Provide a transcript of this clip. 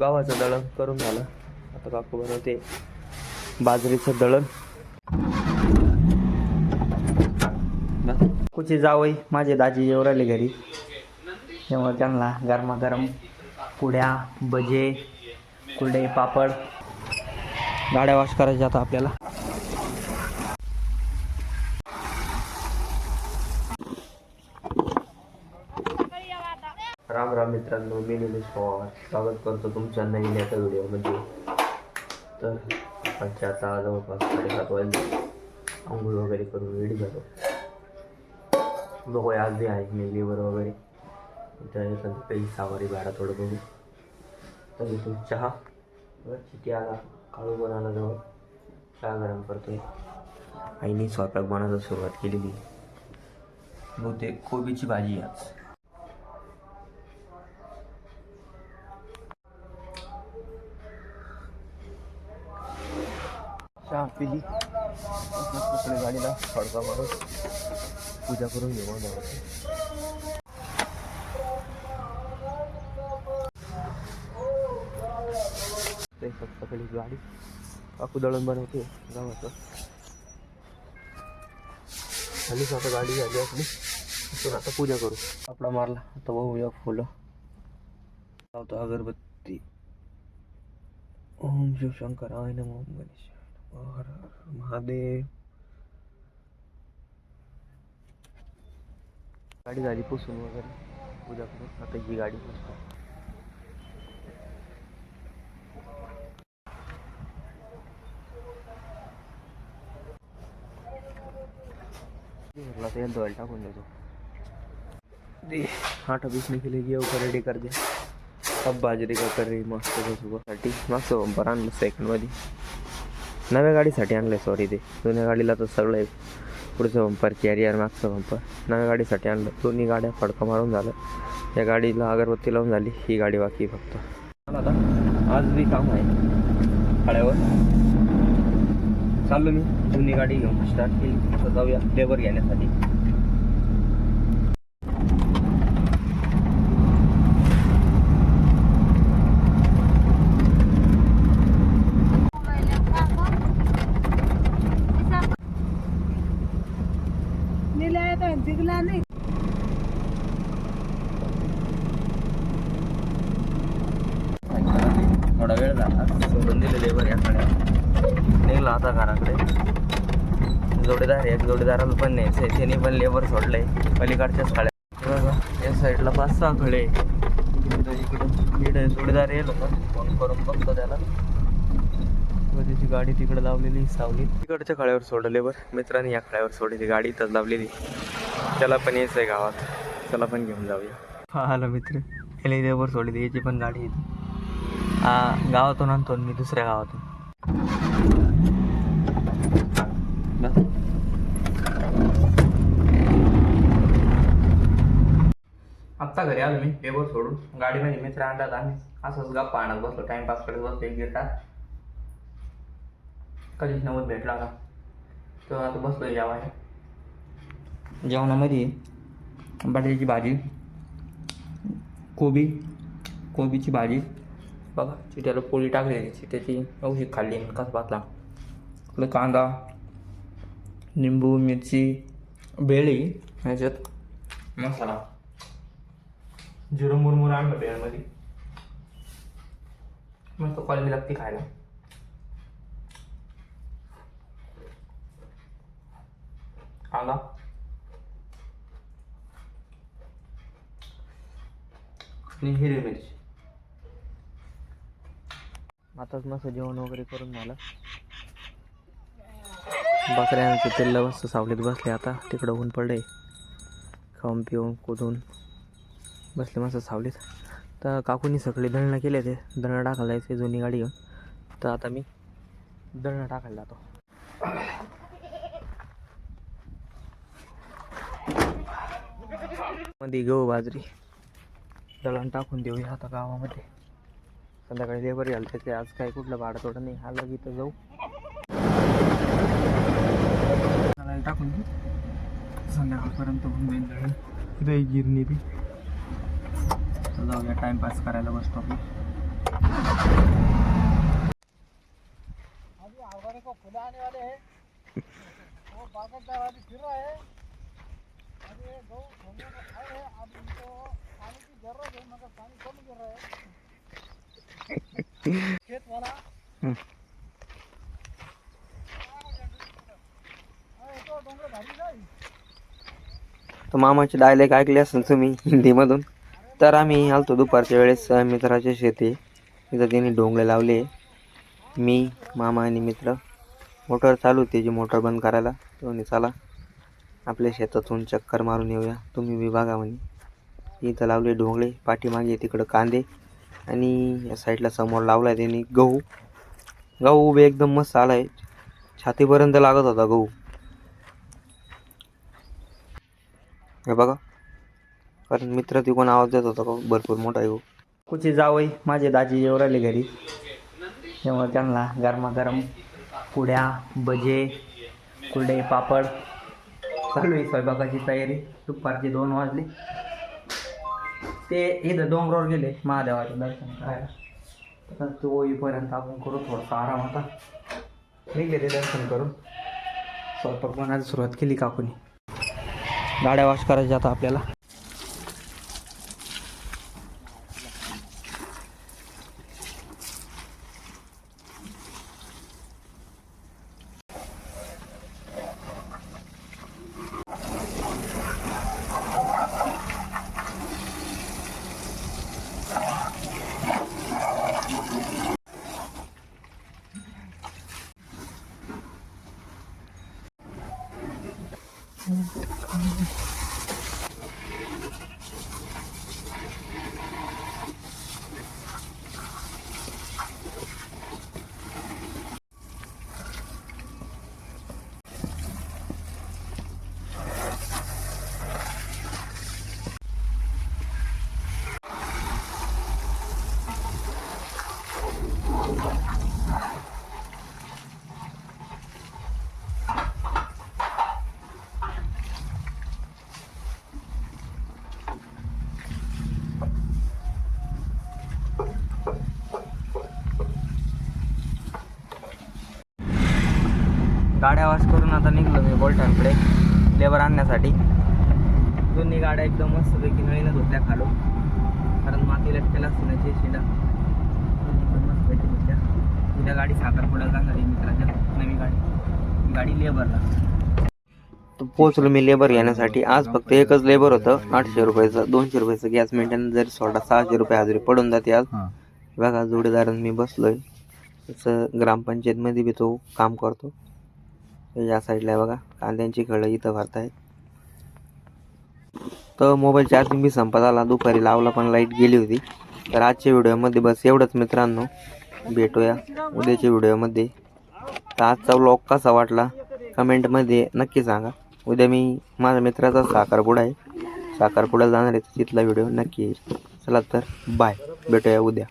गव्हाचं दळण करून झालं. आता काकू बनवते बाजरीचं दळण. कुठे जावई? माझे दाजी येऊ राहिले घरी. त्यामुळे त्यांना गरमागरम पुड्या भजे कुरडे पापड गाड्या वॉश करायच्या आता आपल्याला. मित्रांनो मी निलेश पवार. स्वागत करतो तुमच्या नवीन एका व्हिडिओमध्ये. तर आजच्या आता जवळपास साडेसात वाजले. आंघोळ वगैरे करून रेडी झालो. बघूया आज जे आहे मी लिव्हर वगैरे. त्या काही सावारी भाडा थोडं बघू. तर इथून चहा चिटी आला काळू बनाला जवळ. चहा गरम करतोय. आईने स्वयंपाक बनायला सुरुवात केलेली. बहुतेक कोबीची भाजी आज. चहा पिली कपडे गाडीला फडका मारून पूजा करून घेऊ मग सकाळी गाडी काकू दळण बनवते गावाचं आणि आता गाडी झाली आपली इथून आता पूजा करू आपला मारला आता बघूया फुलं लावतो अगरबत्ती ओम शिवशंकर आय नमो ओम गणेश नमो हर महादेव। गाडी झाली पुसून वगैरे. पूजा करून आता ही गाडी पुसतो. भरला तेल धुवायला टाकून देतो. दे. आठ बीस निघले की लवकर रेडी कर दे. अब बाजरी का कर रही मस्त साठी मस्त बंपर आणलं सेकंडमध्ये नव्या गाडीसाठी आणलं आहे सॉरी ते जुन्या गाडीला तर सगळं आहे पुढचं बंपर कॅरियर मागचं बंपर नव्या गाडीसाठी आणलं दोन्ही गाड्या फडकं मारून झालं या गाडीला अगरबत्ती लावून झाली ही गाडी बाकी फक्त. आता आज बी काम आहे. फाळ्यावर चाललो मी. जुनी गाडी घेऊन स्टार्ट केली. जाऊया लेबर घेण्यासाठी. थोडा वेळ झाला. सोडून दिले लेबर याकडे निघला आता घराकडे. जोडीदार एक जोडीदाराला पण नाही त्यांनी पण लेबर सोडलंय. पलीकडच्याच खाड्या या साईडला पाच सहा खडे इकडे जोडीदार येईल. फोन करून बघतो त्याला. व त्याची गाडी तिकडे लावलेली सावली. तिकडच्या खाळ्यावर सोडले लेबर मित्रांनी या खाळ्यावर सोडली गाडी इथंच लावलेली. त्याला पण यायचं आहे गावात. त्याला पण घेऊन जाऊया. हा आला मित्र. याला लेबर सोडली याची पण गाडी येते हा गावातून आणतो मी दुसऱ्या गावातून. आत्ता घरी आलो मी पेपर सोडून. गाडीमध्ये म्हणजे मित्र आणतात आम्ही असंच गप्पा आणत बसलो. टाइमपास करत बसलो एक दीड तास. कधीच नव्वद भेटला का तर आता बसलो जेवायला. जेवणामध्ये बटाट्याची भाजी कोबी कोबीची भाजी. बघा चिट्याला पोळी टाकली चिट्याची औषध खाल्ली आणि कसा भातला? आपलं कांदा निंबू मिरची बेळी ह्याच्यात मसाला. जिरं मुरमुर आणलं बेळमध्ये मस्त क्वालिटी लागते खायला. कांदा हिरवी मिरची. आताच मस्त जेवण वगैरे करून झालं. बकऱ्यांचे तेल मस्त सावलीत बसले आता. तिकडं ऊन पडले खाऊन पिऊन कुदून बसले मस्त सावलीत. तर काकूनी सगळे दळणं केले ते दळणं टाकायला जायचे जुनी गाडी घेऊन. तर आता मी दळणं टाकायला जातो. मध्ये गहू बाजरी दळण टाकून देऊया आता गावामध्ये. संध्याकाळी लेबर यायला त्याचे आज काय कुठलं भाडं थोडं नाही आलं की तर जाऊ. दळण टाकून देऊ संध्याकाळपर्यंत होऊन जाईल दळण. इथं एक गिरणी बी. तर जाऊया टाइमपास करायला बसतो आपण अभी हैं हैं ये घूमने को हैं अब इनको पानी की जरूरत है मगर पानी कम गिर रहा है खेत वाला तर मामाचे डायलेक्ट ऐकले असेल तुम्ही हिंदीमधून तर आम्ही आलतो दुपारच्या वेळेस अं, मित्राच्या शेती. तिथं त्यांनी डोंगळे लावले. मी मामा आणि मित्र. मोटर चालू होती त्याची मोटर बंद करायला. तो चला. आपल्या शेतातून चक्कर मारून येऊया. तुम्ही विभागामध्ये. म्हणे इथं लावले डोंगळे पाठीमागे तिकडं कांदे आणि या साईडला समोर लावला आहे त्यांनी गहू. गहू उभे एकदम मस्त आला आहे छातीपर्यंत लागत होता गहू. हे बघा. कारण मित्र तिकडून आवाज देत होता का? भरपूर मोठा आहे कुठे जावई? माझे दाजी येऊ राहिले घरी. तेव्हा त्यांना गरमागरम पुड्या भजे कुरडे पापड चालू आहे स्वयंपाकाची तयारी. दुपारचे दोन वाजले. ते इथं डोंगरावर गेले महादेवाचं दर्शन करायला. आता तो होईपर्यंत आपण करू थोडासा आराम आता. निघले ते दर्शन करून. स्वयंपाक बनायला सुरुवात केली काकूनी गाड्या वॉश करायच्या आता आपल्याला. गाड्या वॉश करून आता निघलो मी बोलटांकडे लेबर आणण्यासाठी. दोन्ही गाड्या एकदम मस्तपैकी नळीनं धुतल्या खालो कारण माती लटकेला सोन्याची शिडा. मस्तपैकी धुतल्या उद्या गाडी साखरपुड्याला जाणार आहे मित्राच्या नवी गाडी. गाडी लेबरला. पोचलो मी लेबर घेण्यासाठी. आज फक्त एकच लेबर होतं. आठशे रुपयाचं दोनशे रुपयाचं गॅस मेंटेनन्स जरी सोडा सहाशे रुपये हजेरी पडून जाते आज. बघा जोडीदारानं मी बसलोय. तसं ग्रामपंचायतमध्ये बी तो काम करतो. या साईडला आहे बघा. कांद्यांची खळं इथं भरत आहेत तर मोबाईल चार्जिंग बी संपत आला. दुपारी लावला पण लाइट गेली होती. तर आजच्या व्हिडिओमध्ये बस एवढंच मित्रांनो. भेटूया उद्याच्या व्हिडिओमध्ये. तर आजचा व्लॉग कसा वाटला? कमेंटमध्ये नक्की सांगा. उद्या मी माझ्या मित्राचा साखरपुडा आहे. साखरपुडा जाणार आहे. तिथला व्हिडिओ नक्की चला तर बाय भेटूया उद्या.